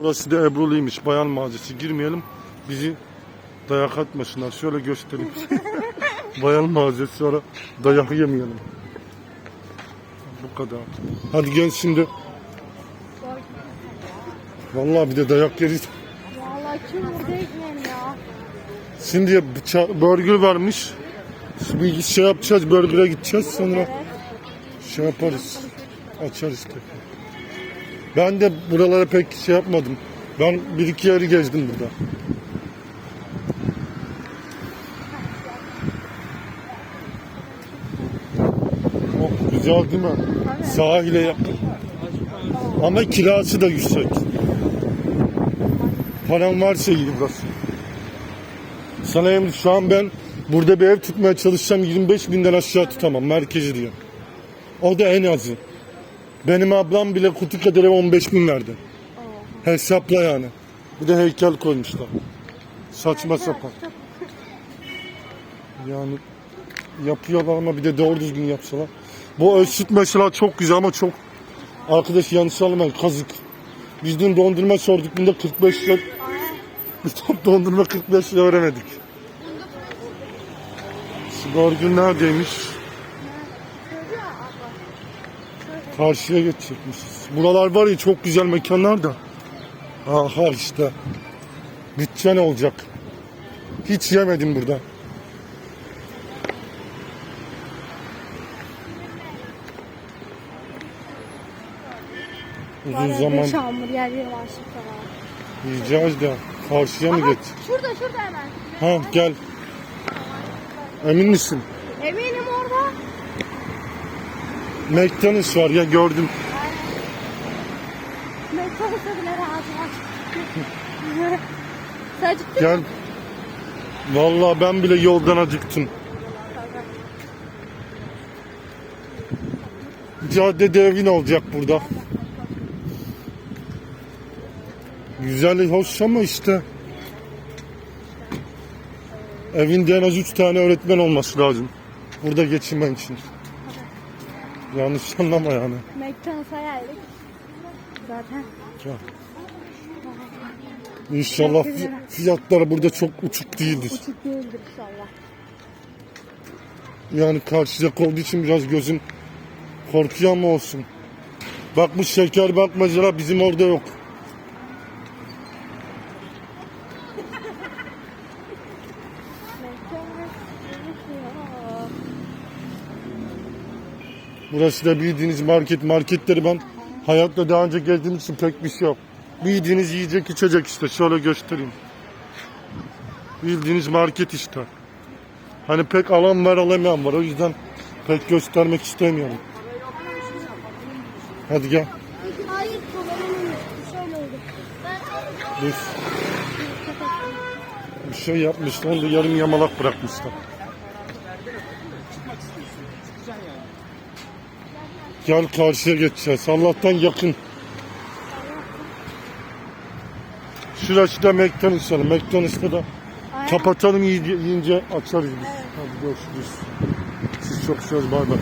Burası da Ebru'luymuş bayan mağazası. Girmeyelim. Bizi dayak atmasınlar. Şöyle göstereyim. bayan mağazası sonra dayak yemeyelim. Bu kadar. Hadi gel şimdi. Vallahi bir de dayak yeriz. Vallahi kim burada ekmeğim ya? Şimdi bıça- burger varmış. Bir şey yapacağız, burger'a gideceğiz sonra şey yaparız. Açarız tekrar. Ben de buralara pek şey yapmadım. Ben bir iki yeri gezdim burada. Çok güzel değil mi? Sahile yakın. Ama kirası da yüksek. Param varsa iyi burası. Sana emri şu an ben burada bir ev tutmaya çalışsam 25 binden aşağı tutamam merkezi diyor. O da en azı. Benim ablam bile kutu kadar ev 15 bin verdi. Hesapla yani. Bir de heykel koymuşlar. Saçma sapan. Yani yapıyorlar ama bir de doğru düzgün yapsalar. Bu ölçüt mesela çok güzel ama çok arkadaş yanlış anlamayın kazık. Biz dün dondurma sorduk bunda 45 lira. Top dondurma 45 lira veremedik. Sigorgun neredeymiş? Karşıya geçecekmişiz. Buralar var ya çok güzel mekanlar da. Aha işte. Bütçe ne olacak? Hiç yemedim burada. Uzun zaman Beş hamburger var şimdi. yiyeceğiz de karşıya mı geç? Şurada şurada hemen. Ha gel. Emin misin? Eminim orada. McDonald's var ya gördüm. McDonald's'a bile razı var. Sen ciddi Gel. Vallahi ben bile yoldan acıktım. Caddede evin olacak burada. Güzel, hoş ama işte. Evinde en az üç tane öğretmen olması lazım. Burada geçinmen için. Yanlış anlama yani. McDonald's'a geldik. Zaten. İnşallah fi- fiyatlar burada çok uçuk değildir. Uçuk değildir inşallah. Yani karşıcak olduğu için biraz gözüm korkuyor ama olsun. Bak bu şeker bakmacalar bizim orada yok. Burası da bildiğiniz market. Marketleri ben hayatta daha önce gezdiğim için pek bir şey yok. Bildiğiniz yiyecek içecek işte. Şöyle göstereyim. Bildiğiniz market işte. Hani pek alan var alamayan var. O yüzden pek göstermek istemiyorum. Hadi gel. Hayır, kullanılmıyor. Şöyle oldu. Ben Dur. Bir şey yapmışlar. Onu da yarım yamalak bırakmışlar. Gel karşıya geçeceğiz. Allah'tan yakın. Şurası da McDonald's var. McDonald's'ta da Aynen. kapatalım yiyince, açarız biz. Hadi görüşürüz. Siz çok seviyoruz. Bay bay.